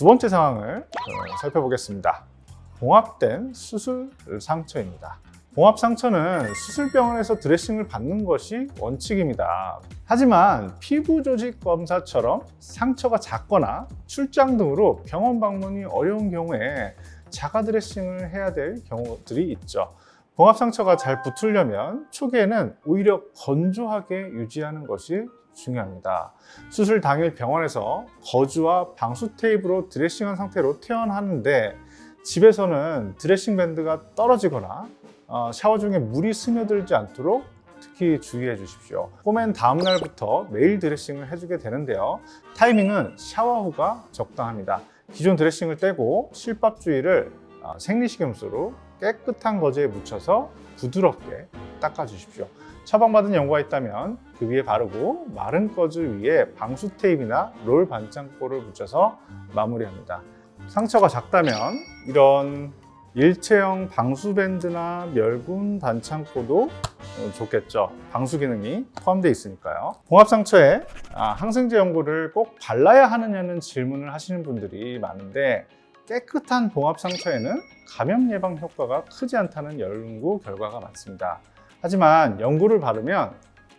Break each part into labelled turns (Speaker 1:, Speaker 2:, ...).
Speaker 1: 두 번째 상황을 어, 살펴보겠습니다. 봉합된 수술 상처입니다. 봉합 상처는 수술병원에서 드레싱을 받는 것이 원칙입니다. 하지만 피부 조직 검사처럼 상처가 작거나 출장 등으로 병원 방문이 어려운 경우에 자가 드레싱을 해야 될 경우들이 있죠. 봉합 상처가 잘 붙으려면 초기에는 오히려 건조하게 유지하는 것이 중요합니다. 수술 당일 병원에서 거즈와 방수 테이프로 드레싱한 상태로 퇴원하는데 집에서는 드레싱 밴드가 떨어지거나 어, 샤워 중에 물이 스며들지 않도록 특히 주의해 주십시오. 꼬맨 다음 날부터 매일 드레싱을 해주게 되는데요. 타이밍은 샤워 후가 적당합니다. 기존 드레싱을 떼고 실밥 주위를 어, 생리식염수로 깨끗한 거즈에 묻혀서 부드럽게 닦아 주십시오. 처방받은 연고가 있다면 그 위에 바르고 마른 거즈 위에 방수 테이프나 롤 반창고를 붙여서 마무리합니다. 상처가 작다면 이런 일체형 방수 밴드나 멸균 반창고도 어, 좋겠죠. 방수 기능이 포함되어 있으니까요. 봉합 상처에 아, 항생제 연고를 꼭 발라야 하느냐는 질문을 하시는 분들이 많은데 깨끗한 봉합 상처에는 감염 예방 효과가 크지 않다는 연구 결과가 많습니다. 하지만 연고를 바르면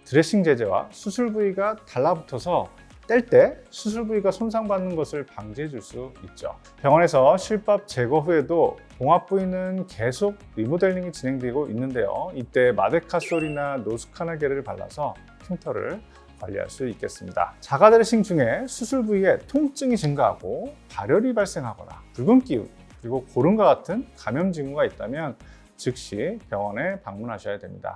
Speaker 1: 드레싱 제제와 수술 부위가 달라붙어서 뗄 때 수술 부위가 손상받는 것을 방지해 줄 수 있죠. 병원에서 실밥 제거 후에도 봉합 부위는 계속 리모델링이 진행되고 있는데요. 이때 마데카솔이나 노스카나게를 발라서 흉터를 관리할 수 있겠습니다. 자가 드레싱 중에 수술 부위에 통증이 증가하고 발열이 발생하거나 붉은 기운 그리고 고름과 같은 감염 징후가 있다면 즉시 병원에 방문하셔야 됩니다.